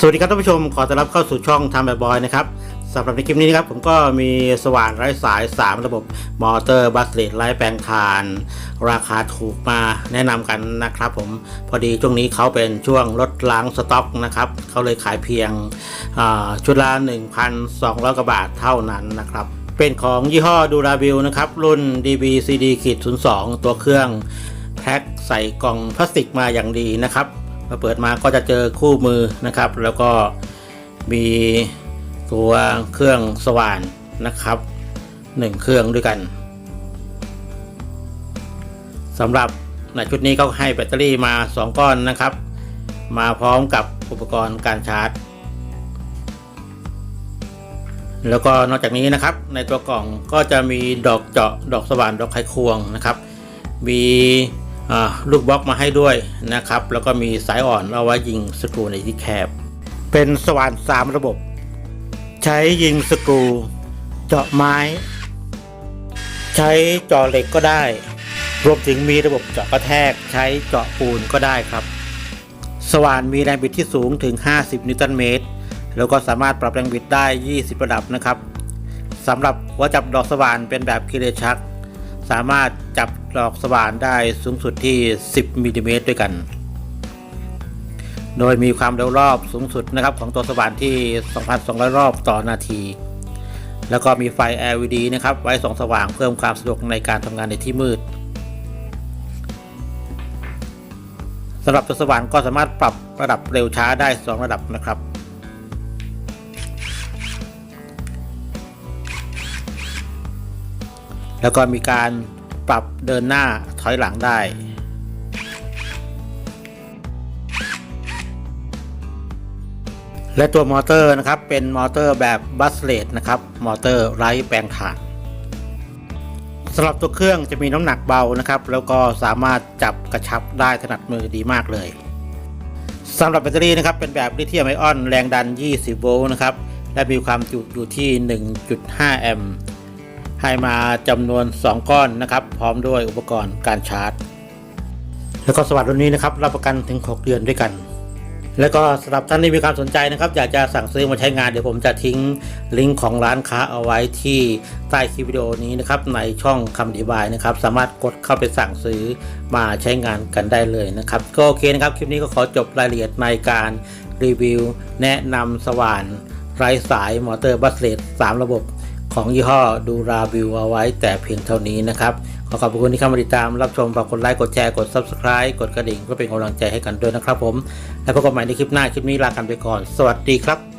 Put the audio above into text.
สวัสดีครับท่านผู้ชมขอต้อนรับเข้าสู่ช่องทำแบบบอยนะครับสำหรับในคลิปนี้นะครับผมก็มีสว่านไร้สาย 3 ระบบมอเตอร์บัสเลตไร้แปลงทาน ราคาถูกมาแนะนำกันนะครับผมพอดีช่วงนี้เขาเป็นช่วงลดล้างสต็อกนะครับเขาเลยขายเพียงชุดละ 1,200กว่าบาทเท่านั้นนะครับเป็นของยี่ห้อดูราบิลนะครับรุ่น dbcd-02 ตัวเครื่องแพ็คใส่กล่องพลาสติกมาอย่างดีนะครับ มาเปิดมาก็จะเจอคู่มือนะครับ แล้วก็มีตัวเครื่องสว่านนะครับหนึ่งเครื่องด้วยกันสำหรับในชุดนี้ก็ให้แบตเตอรี่มา 2 ก้อนนะครับ มาพร้อมกับอุปกรณ์การชาร์จ แล้วก็นอกจากนี้นะครับ ในตัวกล่องก็จะมีดอกเจาะดอกสว่านดอกไขควงนะครับ มี ลูกบล็อกมาให้ด้วยนะครับ แล้วก็มีสายอ่อนเอาไว้ยิงสกรูในที่แคบ เป็นสว่าน3ระบบ ใช้ยิงสกรูเจาะไม้ ใช้เจาะเหล็กก็ได้ รวมถึงมีระบบเจาะกระแทก ใช้เจาะปูนก็ได้ครับ สว่านมีแรงบิดที่สูงถึง 50 นิวตันเมตร แล้วก็สามารถปรับแรงบิดได้ 20 ระดับนะครับสำหรับหัวจับดอกสว่านเป็นแบบคิเลชัก สามารถจับ ดอกสว่านได้สูงสุดที่ 10มิลลิเมตรด้วยกัน โดยมีความเร็วรอบสูงสุดนะครับของตัวสว่านที่ 2,200 รอบต่อนาที แล้วก็มีไฟ LED นะครับไว้ส่องสว่างเพิ่มความสะดวกในการทำงานในที่มืดสำหรับตัวสว่านก็สามารถปรับระดับเร็วช้าได้ 2 ระดับนะครับแล้วก็มีการ ปรับเดินหน้าถอยหลังได้ และตัวมอเตอร์นะครับเป็นมอเตอร์แบบบัสเลตนะครับมอเตอร์ไร้แปลงถ่านสำหรับตัวเครื่องจะมีน้ำหนักเบานะครับ แล้วก็สามารถจับกระชับได้ถนัดมือดีมากเลยสำหรับแบตเตอรี่นะครับเป็นแบบลิเธียมไอออนแรงดัน 20 โวลต์นะครับและมีความจุอยู่ที่ 1.5 แอมป์ ให้มาจำนวน 2 ก้อนนะครับ พร้อมด้วยอุปกรณ์การชาร์จ แล้วก็สวัสดิ์รุ่นนี้นะครับรับประกันถึง 6 เดือนด้วยกัน แล้วก็สำหรับท่านที่มีความสนใจนะครับ อยากจะสั่งซื้อมาใช้งานเดี๋ยวผมจะทิ้งลิงก์ของร้านค้าเอาไว้ที่ใต้คลิปวิดีโอนี้นะครับในช่องคำอธิบายนะครับ สามารถกดเข้าไปสั่งซื้อมาใช้งานกันได้เลยนะครับก็โอเคนะครับคลิปนี้ก็ขอจบรายละเอียดในการรีวิว แนะนำสว่านไร้สายมอเตอร์บัสเลต3ระบบ ของยี่ห้อดูราบิวเอาไว้แต่เพียงเท่านี้นะครับ ขอขอบคุณที่เข้ามาติดตามรับชมฝากกดไลค์กดแชร์กด Subscribe กดกระดิ่งเพื่อเป็นกำลังใจให้กันด้วยนะครับผม แล้วพบกันใหม่ในคลิปหน้าคลิปนี้ลากันไปก่อน สวัสดีครับ